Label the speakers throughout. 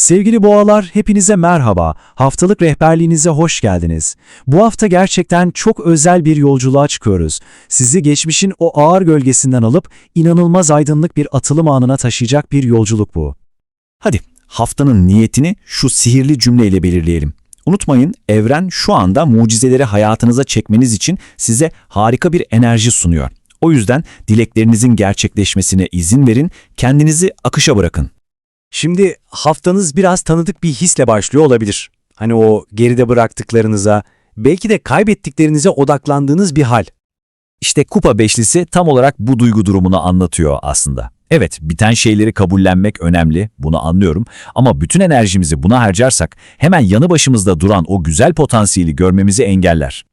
Speaker 1: Sevgili boğalar, hepinize merhaba. Haftalık rehberliğinize hoş geldiniz. Bu hafta gerçekten çok özel bir yolculuğa çıkıyoruz. Sizi geçmişin o ağır gölgesinden alıp inanılmaz aydınlık bir atılım anına taşıyacak bir yolculuk bu.
Speaker 2: Hadi haftanın niyetini şu sihirli cümleyle belirleyelim. Unutmayın evren şu anda mucizeleri hayatınıza çekmeniz için size harika bir enerji sunuyor. O yüzden dileklerinizin gerçekleşmesine izin verin, kendinizi akışa bırakın.
Speaker 1: Şimdi haftanız biraz tanıdık bir hisle başlıyor olabilir. Hani o geride bıraktıklarınıza, belki de kaybettiklerinize odaklandığınız bir hal.
Speaker 2: İşte kupa beşlisi tam olarak bu duygu durumunu anlatıyor aslında. Evet, biten şeyleri kabullenmek önemli, bunu anlıyorum. Ama bütün enerjimizi buna harcarsak hemen yanı başımızda duran o güzel potansiyeli görmemizi engeller.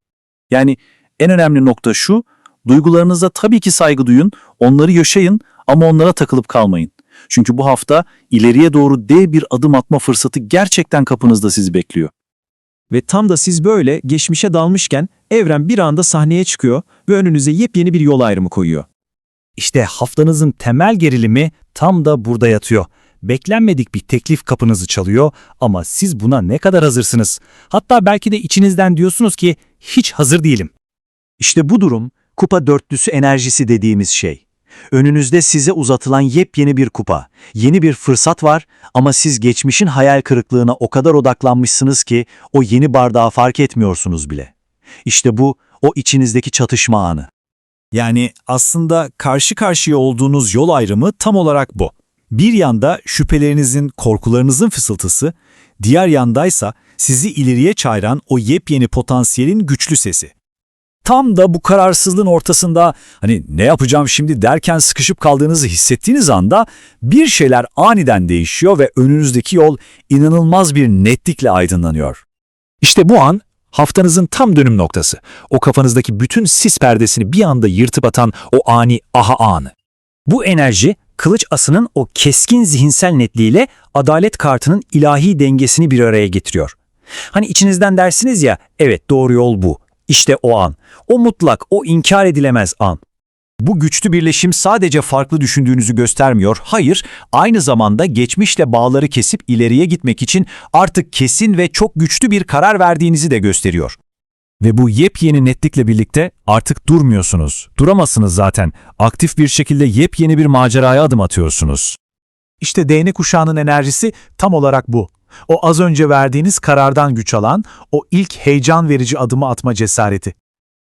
Speaker 2: Yani en önemli nokta şu, duygularınıza tabii ki saygı duyun, onları yaşayın ama onlara takılıp kalmayın. Çünkü bu hafta ileriye doğru dev bir adım atma fırsatı gerçekten kapınızda sizi bekliyor.
Speaker 3: Ve tam da siz böyle geçmişe dalmışken evren bir anda sahneye çıkıyor ve önünüze yepyeni bir yol ayrımı koyuyor.
Speaker 4: İşte haftanızın temel gerilimi tam da burada yatıyor. Beklenmedik bir teklif kapınızı çalıyor ama siz buna ne kadar hazırsınız? Hatta belki de içinizden diyorsunuz ki hiç hazır değilim.
Speaker 1: İşte bu durum kupa dörtlüsü enerjisi dediğimiz şey. Önünüzde size uzatılan yepyeni bir kupa, yeni bir fırsat var ama siz geçmişin hayal kırıklığına o kadar odaklanmışsınız ki o yeni bardağı fark etmiyorsunuz bile. İşte bu o içinizdeki çatışma anı.
Speaker 4: Yani aslında karşı karşıya olduğunuz yol ayrımı tam olarak bu. Bir yanda şüphelerinizin, korkularınızın fısıltısı, diğer yandaysa sizi ileriye çağıran o yepyeni potansiyelin güçlü sesi. Tam da bu kararsızlığın ortasında hani ne yapacağım şimdi derken sıkışıp kaldığınızı hissettiğiniz anda bir şeyler aniden değişiyor ve önünüzdeki yol inanılmaz bir netlikle aydınlanıyor. İşte bu an haftanızın tam dönüm noktası. O kafanızdaki bütün sis perdesini bir anda yırtıp atan o ani aha anı.
Speaker 3: Bu enerji kılıç asının o keskin zihinsel netliğiyle adalet kartının ilahi dengesini bir araya getiriyor. Hani içinizden dersiniz ya, evet doğru yol bu. İşte o an. O mutlak, o inkar edilemez an.
Speaker 4: Bu güçlü birleşim sadece farklı düşündüğünüzü göstermiyor, hayır, aynı zamanda geçmişle bağları kesip ileriye gitmek için artık kesin ve çok güçlü bir karar verdiğinizi de gösteriyor. Ve bu yepyeni netlikle birlikte artık durmuyorsunuz. Duramazsınız zaten. Aktif bir şekilde yepyeni bir maceraya adım atıyorsunuz. İşte değnek kuşağının enerjisi tam olarak bu. O az önce verdiğiniz karardan güç alan, o ilk heyecan verici adımı atma cesareti.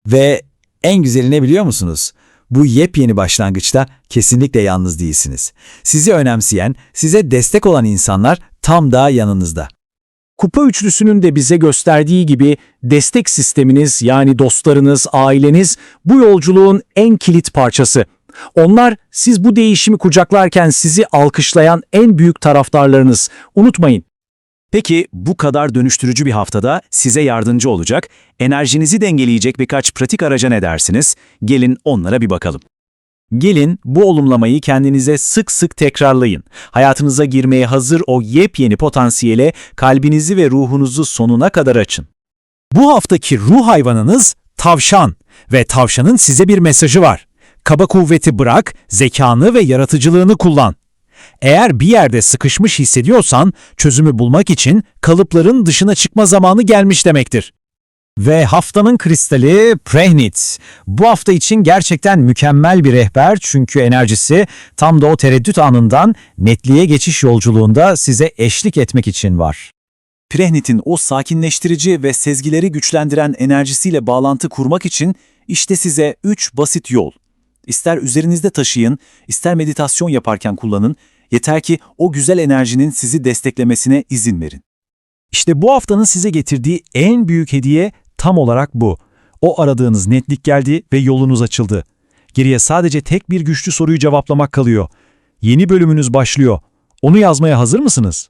Speaker 2: Ve en güzeli ne biliyor musunuz? Bu yepyeni başlangıçta kesinlikle yalnız değilsiniz. Sizi önemseyen, size destek olan insanlar tam da yanınızda.
Speaker 1: Kupa üçlüsünün de bize gösterdiği gibi destek sisteminiz yani dostlarınız, aileniz bu yolculuğun en kilit parçası. Onlar siz bu değişimi kucaklarken sizi alkışlayan en büyük taraftarlarınız. Unutmayın.
Speaker 4: Peki bu kadar dönüştürücü bir haftada size yardımcı olacak, enerjinizi dengeleyecek birkaç pratik araca ne dersiniz? Gelin onlara bir bakalım. Gelin bu olumlamayı kendinize sık sık tekrarlayın. Hayatınıza girmeye hazır o yepyeni potansiyele kalbinizi ve ruhunuzu sonuna kadar açın. Bu haftaki ruh hayvanınız tavşan ve tavşanın size bir mesajı var. Kaba kuvveti bırak, zekanı ve yaratıcılığını kullan. Eğer bir yerde sıkışmış hissediyorsan çözümü bulmak için kalıpların dışına çıkma zamanı gelmiş demektir. Ve haftanın kristali Prehnit. Bu hafta için gerçekten mükemmel bir rehber çünkü enerjisi tam da o tereddüt anından netliğe geçiş yolculuğunda size eşlik etmek için var. Prehnit'in o sakinleştirici ve sezgileri güçlendiren enerjisiyle bağlantı kurmak için işte size 3 basit yol. İster üzerinizde taşıyın, ister meditasyon yaparken kullanın, yeter ki o güzel enerjinin sizi desteklemesine izin verin. İşte bu haftanın size getirdiği en büyük hediye tam olarak bu. O aradığınız netlik geldi ve yolunuz açıldı. Geriye sadece tek bir güçlü soruyu cevaplamak kalıyor. Yeni bölümünüz başlıyor. Onu yazmaya hazır mısınız?